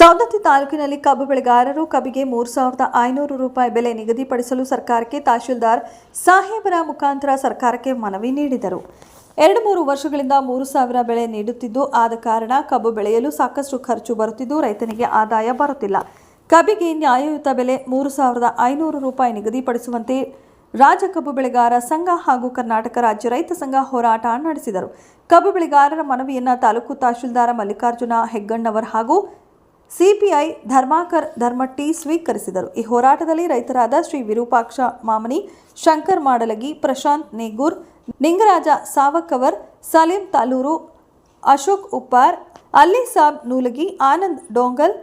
ಸವದತ್ತಿ ತಾಲೂಕಿನಲ್ಲಿ ಕಬ್ಬು ಬೆಳೆಗಾರರು ಕಬ್ಬಿಗೆ ಮೂರು ಸಾವಿರದ ಐನೂರು ರೂಪಾಯಿ ಬೆಲೆ ನಿಗದಿಪಡಿಸಲು ಸರ್ಕಾರಕ್ಕೆ ತಹಶೀಲ್ದಾರ್ ಸಾಹೇಬರ ಮುಖಾಂತರ ಸರ್ಕಾರಕ್ಕೆ ಮನವಿ ನೀಡಿದರು. ಎರಡು ಮೂರು ವರ್ಷಗಳಿಂದ ಮೂರು ಸಾವಿರ ಬೆಳೆ ನೀಡುತ್ತಿದ್ದು, ಆದ ಕಾರಣ ಕಬ್ಬು ಬೆಳೆಯಲು ಸಾಕಷ್ಟು ಖರ್ಚು ಬರುತ್ತಿದ್ದು, ರೈತನಿಗೆ ಆದಾಯ ಬರುತ್ತಿಲ್ಲ. ಕಬ್ಬಿಗೆ ನ್ಯಾಯಯುತ ಬೆಲೆ ಮೂರು ಸಾವಿರದ ಐನೂರು ರೂಪಾಯಿ ನಿಗದಿಪಡಿಸುವಂತೆ ರಾಜ್ಯ ಕಬ್ಬು ಬೆಳೆಗಾರ ಸಂಘ ಹಾಗೂ ಕರ್ನಾಟಕ ರಾಜ್ಯ ರೈತ ಸಂಘ ಹೋರಾಟ ನಡೆಸಿದರು. ಕಬ್ಬು ಬೆಳೆಗಾರರ ಮನವಿಯನ್ನು ತಾಲೂಕು ತಹಶೀಲ್ದಾರ ಮಲ್ಲಿಕಾರ್ಜುನ ಹೆಗ್ಗಣ್ಣವರ್ ಹಾಗೂ ಸಿಪಿಐ ಧರ್ಮಾಕರ್ ಧರ್ಮಟ್ಟಿ ಸ್ವೀಕರಿಸಿದರು. ಈ ಹೋರಾಟದಲ್ಲಿ ರೈತರಾದ ಶ್ರೀ ವಿರೂಪಾಕ್ಷ ಮಾಮನಿ, ಶಂಕರ್ ಮಾಡಲಗಿ, ಪ್ರಶಾಂತ್ ನೇಗೂರ್, ನಿಂಗರಾಜ ಸಾವಕವರ್ ಸಲೀಂ ತಾಲೂರು ಅಶೋಕ್ ಉಪ್ಪಾರ್, ಅಲ್ಲಿ ಸಾಬ್ ನೂಲಗಿ, ಆನಂದ್ ಡೋಂಗಲ್,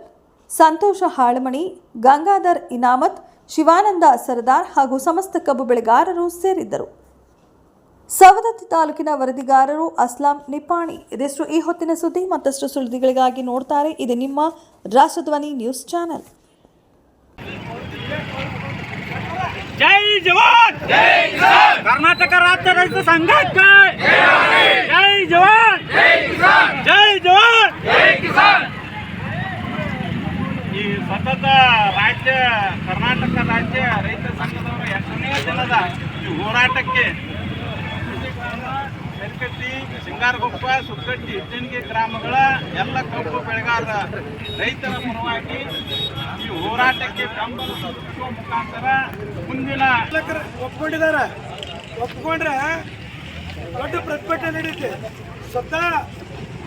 ಸಂತೋಷ ಹಾಳಮಣಿ, ಗಂಗಾಧರ್ ಇನಾಮತ್, ಶಿವಾನಂದ ಸರದಾರ್ ಹಾಗೂ ಸಮಸ್ತ ಕಬ್ಬು ಬೆಳೆಗಾರರು ಸೇರಿದ್ದರು. ಸವದತ್ತಿ ತಾಲೂಕಿನ ವರದಿಗಾರರು ಅಸ್ಲಾಂ ನಿಪಾಣಿ. ಇದಿಷ್ಟು ಈ ಹೊತ್ತಿನ ಸುದ್ದಿ. ಮತ್ತಷ್ಟು ಸುದ್ದಿಗಳಿಗಾಗಿ ನೋಡ್ತಾರೆ. ಇದು ನಿಮ್ಮ ರಾಷ್ಟ್ರಧ್ವನಿ ನ್ಯೂಸ್ ಚಾನೆಲ್. ಜೈ ಜವಾನ್! ಕರ್ನಾಟಕ ರಾಜ್ಯ ರೈತ ಸಂಘಕ್ಕೆ ಜೈ ಜವಾನ್! ಜೈ ಜವಾನ್! ಈ ಸತತ ರಾಜ್ಯ, ಕರ್ನಾಟಕ ರಾಜ್ಯ ರೈತ ಸಂಘದವರ ಎರಡನೇ ದಿನದ ಹೋರಾಟಕ್ಕೆ ಬೆಲ್ಕಟ್ಟಿ ಸಿಂಗಾರಗೊಪ್ಪ, ಸುಕ್ಕಟ್ಟಿ ಇಟ್ಟಣಿಗೆ ಗ್ರಾಮಗಳ ಎಲ್ಲ ಕಬ್ಬು ಬೆಳೆಗಾರರ ರೈತರ ಪರವಾಗಿ ಈ ಹೋರಾಟಕ್ಕೆ ಬೆಂಬಲ ಮುಖಾಂತರ ಮುಂದಿನ ಒಪ್ಕೊಂಡಿದ್ದಾರೆ. ಒಪ್ಕೊಂಡ್ರೆ ದೊಡ್ಡ ಪ್ರತಿಭಟನೆ ನಡೀತಿ. ಸ್ವತಃ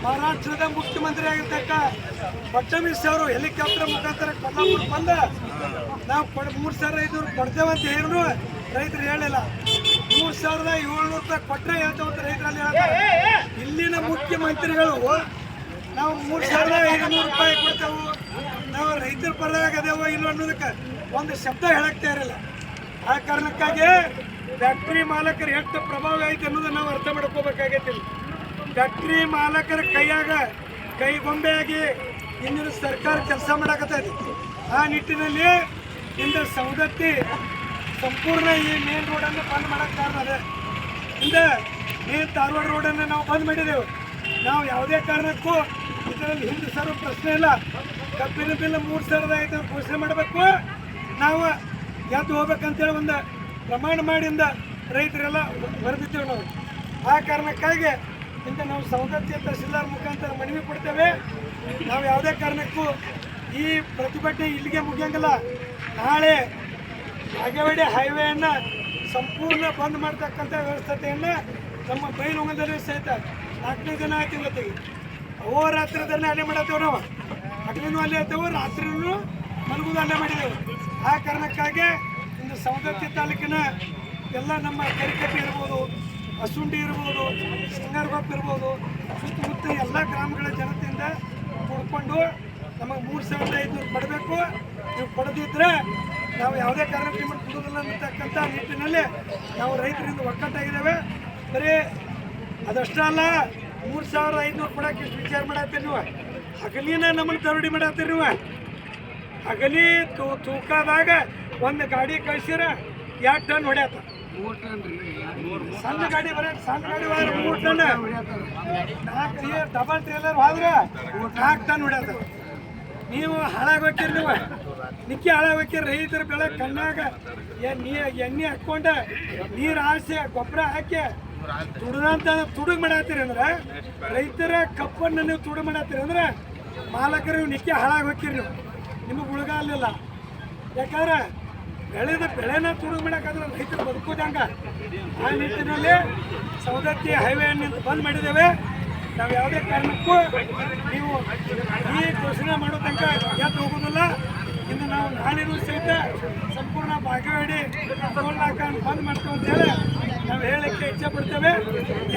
ಮಹಾರಾಷ್ಟ್ರದ ಮುಖ್ಯಮಂತ್ರಿ ಆಗಿರ್ತಕ್ಕ ಫಡ್ನವೀಸ್ ಅವರು ಹೆಲಿಕಾಪ್ಟರ್ ಮುಖಾಂತರ ಕೊಲ್ಲಾಪುರ ಬಂದ. ನಾವು ಮೂರು ಸಾವಿರ ಐದುನೂರು ಕೊಡ್ತೇವೆ ಅಂತ ಹೇಳಿದ್ರು ರೈತರು ಹೇಳಿಲ್ಲ. ಮೂರು ಸಾವಿರದ ಏಳ್ನೂರು ರೂಪಾಯಿ ಕೊಟ್ಟರೆ ಹೇಳ್ತಾವಂತ ರೈತರಲ್ಲಿ ಹೇಳ್ತಾರೆ ಇಲ್ಲಿನ ಮುಖ್ಯಮಂತ್ರಿಗಳು ನಾವು ಮೂರು ಸಾವಿರದ ಐದುನೂರು ರೂಪಾಯಿ ಕೊಡ್ತೇವೆ. ನಾವು ರೈತರ ಪರವಾಗಿ ಅದೇವೋ ಇಲ್ಲ ಅನ್ನೋದಕ್ಕೆ ಒಂದು ಶಬ್ದ ಹೇಳಕ್ತಾ ಇರಲಿಲ್ಲ ಆ ಕಾರಣಕ್ಕಾಗಿ ಫ್ಯಾಕ್ಟ್ರಿ ಮಾಲಕರು ಎಷ್ಟು ಪ್ರಭಾವ ಐತೆ ಅನ್ನೋದನ್ನ ನಾವು ಅರ್ಥ ಮಾಡ್ಕೋಬೇಕಾಗೈತಿ ಫ್ಯಾಕ್ಟ್ರಿ ಮಾಲಕರ ಕೈಯಾಗ ಕೈ ಗೊಂಬೆಯಾಗಿ ಇಂದಿನ ಸರ್ಕಾರ ಕೆಲಸ ಮಾಡಕತ್ತೈತಿ. ಆ ನಿಟ್ಟಿನಲ್ಲಿ ಇಂದ ಸವದತ್ತಿ ಸಂಪೂರ್ಣ ಈ ಮೇನ್ ರೋಡನ್ನು ಬಂದ್ ಮಾಡೋಕ್ಕೆ ಕಾರಣ ಅದೇ. ಹಿಂದೆ ಮೇನ್ ಧಾರವಾಡ ರೋಡನ್ನು ನಾವು ಬಂದ್ ಮಾಡಿದೆವು. ನಾವು ಯಾವುದೇ ಕಾರಣಕ್ಕೂ ಇದರಲ್ಲಿ ಹಿಂದೆ ಸರ್ವ ಪ್ರಶ್ನೆ ಇಲ್ಲ. ಕಬ್ಬಿನ ಬಿಲ್ ಮೂರು ಸಾವಿರದ ಐದು ಘೋಷಣೆ ಮಾಡಬೇಕು. ನಾವು ಎದ್ದು ಹೋಗ್ಬೇಕಂತೇಳಿ ಒಂದು ಪ್ರಮಾಣ ಮಾಡಿಂದ ರೈತರೆಲ್ಲ ಬರೆದಿದ್ದೇವೆ ನಾವು. ಆ ಕಾರಣಕ್ಕಾಗಿ ಇಂಥ ನಾವು ಸೌಂದರ್ಯ ತಹಸೀಲ್ದಾರ್ ಮುಖಾಂತರ ಮನವಿ ಕೊಡ್ತೇವೆ. ನಾವು ಯಾವುದೇ ಕಾರಣಕ್ಕೂ ಈ ಪ್ರತಿಭಟನೆ ಇಲ್ಲಿಗೆ ಮುಗಿಯಂಗಿಲ್ಲ. ನಾಳೆ ನಾಗೇವಾಡಿ ಹೈವೇಯನ್ನು ಸಂಪೂರ್ಣ ಬಂದ್ ಮಾಡ್ತಕ್ಕಂಥ ವ್ಯವಸ್ಥೆಯನ್ನು ನಮ್ಮ ಬೈಲೊಂಗದಲ್ಲಿ ಸಹಿತ ನಾಲ್ಕನೇ ದಿನ ಆಯ್ತು ಇವತ್ತಿಗೆ. ಅಹೋರಾತ್ರಿ ಅದನ್ನು ಅಲ್ಲೇ ಮಾಡತ್ತೇವೆ ನಾವು ಹಗಲಿನೂ ಅಲ್ಲೇ ಆಯ್ತೇವೆ ರಾತ್ರಿನೂ ಮಲಗುದು ಅಲ್ಲೇ ಮಾಡಿದೆವು. ಆ ಕಾರಣಕ್ಕಾಗಿ ಇಂದು ಸವದತ್ತಿ ತಾಲೂಕಿನ ಎಲ್ಲ ನಮ್ಮ ಕರಿಕಟ್ಟಿ ಇರ್ಬೋದು, ಅಸುಂಡಿ ಇರ್ಬೋದು ಸಿಂಗಾರ್ಬಾಪ್ ಇರ್ಬೋದು, ಸುತ್ತಮುತ್ತ ಎಲ್ಲ ಗ್ರಾಮಗಳ ಜನತೆಯಿಂದ ಕೂಡ್ಕೊಂಡು ನಮಗೆ ಮೂರು ಸಾವಿರದ ಐದುನೂರು ಕೊಡಬೇಕು. ನೀವು ಕೊಡದಿದ್ರೆ ನಾವು ಯಾವುದೇ ಕಾರಣಕ್ಕೆ ನಿಮ್ಮನ್ನು ಕೊಡೋದಿಲ್ಲ ಅನ್ನತಕ್ಕಂಥ ನಿಟ್ಟಿನಲ್ಲಿ ನಾವು ರೈತರಿಂದ ಒಕ್ಕಟ್ಟಾಗಿದ್ದೇವೆ. ಬರೀ ಅದಷ್ಟೇ ಅಲ್ಲ ಮೂರು ಸಾವಿರ ಐದುನೂರು ಕೊಡೋಕೆ ಇಷ್ಟು ವಿಚಾರ ಮಾಡತ್ತೀರಿ ನೀವು? ಹಗಲಿನ ನಮ್ಮನ್ನು ದರೋಡಿ ಮಾಡತ್ತೀರಿ ನೀವು? ಹಗಲಿ ತೂ ತೂಕದಾಗ ಒಂದು ಗಾಡಿ ಕಳಿಸಿರ ಎರಡು ಟನ್ ಹೊಡ್ಯಾತ. ಸಣ್ಣ ಗಾಡಿ ಬರ ಸಣ್ಣ ಗಾಡಿ ಹೋದ್ರೆ ಮೂರು ಟನ್. ನಾಲ್ಕು ಡಬಲ್ ಟ್ರೇಲರ್ ಹೋದ್ರೆ ನಾಲ್ಕು ಟನ್ ಹೊಡ್ಯಾತ. ನೀವು ಹಾಳಾಗೋಕಿರಿ ನೀವು? ನಿಕ್ಕಿ ಹಾಳಾಗೋಕಿರಿ ರೈತರ ಬೆಳೆ ಕಣ್ಣಾಗ ಎಣ್ಣೆ ಎಣ್ಣೆ ಹಾಕ್ಕೊಂಡ ನೀರು ಹಾಸಿ ಗೊಬ್ಬರ ಹಾಕಿ ತುಡ್ದಂತ ತುಡುಗ್ ಮಾಡತ್ತೀರಿ ಅಂದ್ರೆ ರೈತರ ಕಪ್ಪನ್ನು ನೀವು ತುಡು ಮಾಡತ್ತೀರಿ ಅಂದ್ರೆ ಮಾಲಕರು ನೀವು ನಿಕ್ಕಿ ಹಾಳಾಗಿ ಹೋಗ್ತೀರಿ ನೀವು. ನಿಮಗೆ ಉಳ್ಗಾಲಿಲ್ಲ ಯಾಕಂದ್ರೆ ಬೆಳೆದ ಬೆಳೆನ ತುಡುಗ್ ಮಾಡಕ್ಕಾದ್ರೆ ರೈತರು ಬದುಕೋದಂಗ ಆ ನಿಟ್ಟಿನಲ್ಲಿ ಸವದತ್ತಿ ಹೈವೇ ನಿಂತು ಬಂದ್ ಮಾಡಿದ್ದೇವೆ. ನಾವು ಯಾವುದೇ ಕಾರಣಕ್ಕೂ ನೀವು ಈ ಘೋಷಣೆ ಮಾಡೋ ತನಕ ಎದ್ದು ಹೋಗೋದಿಲ್ಲ. ನಾವು ನಾಳೆನೂ ಸಹಿತ ಸಂಪೂರ್ಣ ಭಾಗವಹಿಡಿ ಟೋಲ್ ಹಾಕೊಂಡು ಬಂದ್ ಮಾಡ್ತೀವಿ ಅಂತ ಹೇಳಿ ನಾವು ಹೇಳಕ್ಕೆ ಇಚ್ಛೆ ಪಡ್ತೇವೆ.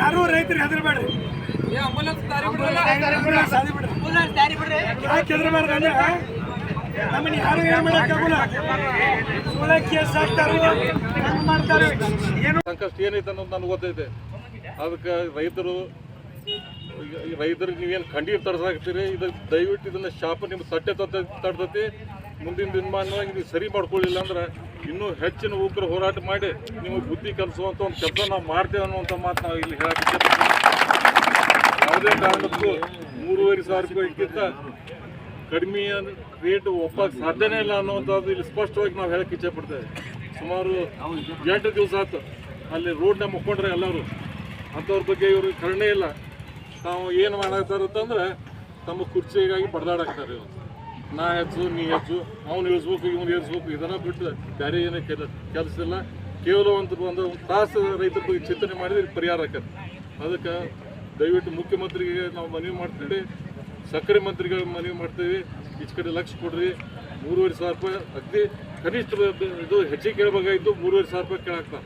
ಯಾರೂ ರೈತರು ಹೆದರ್ಬೇಡ್ರಿ. ಆಂಬುಲೆನ್ಸ್ ಹಾದಿ ಬಿಡ್ರಿ. ಯಾಕೆ ಹೆದರ್ಬಾರ್ದು ಅಂದ್ರೆ ನಮ್ಮನ್ನ ಯಾರು ಏನು ಮಾಡೋಕ್ಕಾಗಲ್ಲ ಸುಳ್ಳ ಕೇಸ್ ಹಾಕ್ತಾರೋ ಹಂಗ್ ಮಾಡ್ತಾರೆ. ಏನು ಸಂಕಷ್ಟ ಏನೈತೆ ಅನ್ನೋದು ನನಗೆ ಗೊತ್ತೈತೆ. ಅದಕ್ಕೆ ರೈತರು ರೈತರಿಗೆ ನೀವೇನು ಖಂಡಿತ ತರ್ಸಾಕ್ತೀರಿ ಇದು ದಯವಿಟ್ಟು ಇದನ್ನ ಶಾಪ ನಿಮ್ಮ ಸಟ್ಟೆ ತಡ್ತತಿ. ಮುಂದಿನ ದಿನಮಾನವಾಗಿ ನೀವು ಸರಿ ಮಾಡ್ಕೊಳ್ಳಿಲ್ಲ ಅಂದ್ರೆ ಇನ್ನೂ ಹೆಚ್ಚಿನ ಉಗ್ರ ಹೋರಾಟ ಮಾಡಿ ನಿಮಗೆ ಬುದ್ಧಿ ಕಲಿಸುವಂಥ ಒಂದು ಕೆಲಸ ನಾವು ಮಾಡ್ತೇವೆ ಅನ್ನುವಂಥ ಮಾತು ನಾವು ಇಲ್ಲಿ ಹೇಳಕ್ಕೆ ಯಾವುದೇ ಕಾರಣಕ್ಕೂ ಮೂರುವರೆ ಸಾವಿರ ರೂಪಾಯಿಗಿಂತ ಕಡಿಮೆ ರೇಟ್ ಒಪ್ಪಕ್ಕೆ ಸಾಧ್ಯನೇ ಇಲ್ಲ ಅನ್ನುವಂಥದ್ದು ಇಲ್ಲಿ ಸ್ಪಷ್ಟವಾಗಿ ನಾವು ಹೇಳಕ್ಕೆ ಇಚ್ಛೆ ಪಡ್ತೇವೆ. ಸುಮಾರು ಎಂಟು ದಿವಸ ಆಯ್ತು. ಅಲ್ಲಿ ರೋಡ್ನ ಮುಕ್ಕೊಂಡ್ರೆ ಎಲ್ಲರೂ. ಅಂಥವ್ರ ಬಗ್ಗೆ ಇವರು ಕರುಣೆ ಇಲ್ಲ. ತಾವು ಏನು ಮಾಡಾಕ್ತಾರಂತಂದ್ರೆ ತಮ್ಮ ಕುರ್ಚಿಗಾಗಿ ಬಡ್ದಾಡಾಕ್ತಾರೆ ಇವ್ರು. ನಾ ಹೆಚ್ಚು, ನೀ ಹೆಚ್ಚು, ಅವ್ನು ಇಳಿಸ್ಬೇಕು, ಇವ್ನು ಇಳಿಸ್ಬೇಕು ಇದನ್ನ ಬಿಟ್ಟು ಬೇರೆ ಏನೋ ಕೆಲ, ಕೆಲಸ ಇಲ್ಲ. ಕೇವಲ ಒಂದು ಒಂದು ತಾಸು ರೈತರ ಬಗ್ಗೆ ಚಿಂತನೆ ಮಾಡಿದ್ರೆ ಪರಿಹಾರ ಆಕತ್ತೆ ಅದಕ್ಕೆ ದಯವಿಟ್ಟು ಮುಖ್ಯಮಂತ್ರಿಗೆ ನಾವು ಮನವಿ ಮಾಡ್ತೀವಿ. ಸಕ್ಕರೆ ಮಂತ್ರಿಗಳಿಗೆ ಮನವಿ ಮಾಡ್ತೀವಿ. ಈಚೆ ಕಡೆ ಲಕ್ಷ ಕೊಡ್ರಿ. ಮೂರುವರೆ ಸಾವಿರ ರೂಪಾಯಿ ಅಗ್ದಿ ಕನಿಷ್ಠ ಇದು ಹೆಚ್ಚಿಗೆ ಕೇಳಬೇಕಾಗಿದ್ದು ಮೂರುವರೆ ಸಾವಿರ ರೂಪಾಯಿ ಕೇಳಾಕ್ತಾರೆ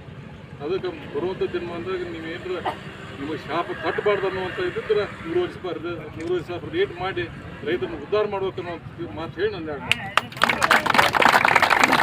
ಅದಕ್ಕೆ ಬರುವಂಥ ದಿನಮಾನದಾಗ ನೀವು ಏನಾರ ನಿಮಗೆ ಶಾಪ ತಟ್ಟಬಾರ್ದು ಅನ್ನುವಂಥ ಇದ್ದಿದ್ರೆ ಮೂರುವರೆ ಸಾವಿರ ರೇಟ್ ಮಾಡಿ ರೈತರನ್ನು ಉದ್ಧಾರ ಮಾಡ್ಬೇಕು ಅನ್ನೋ ಮಾತು ಹೇಳಿ ನಾನು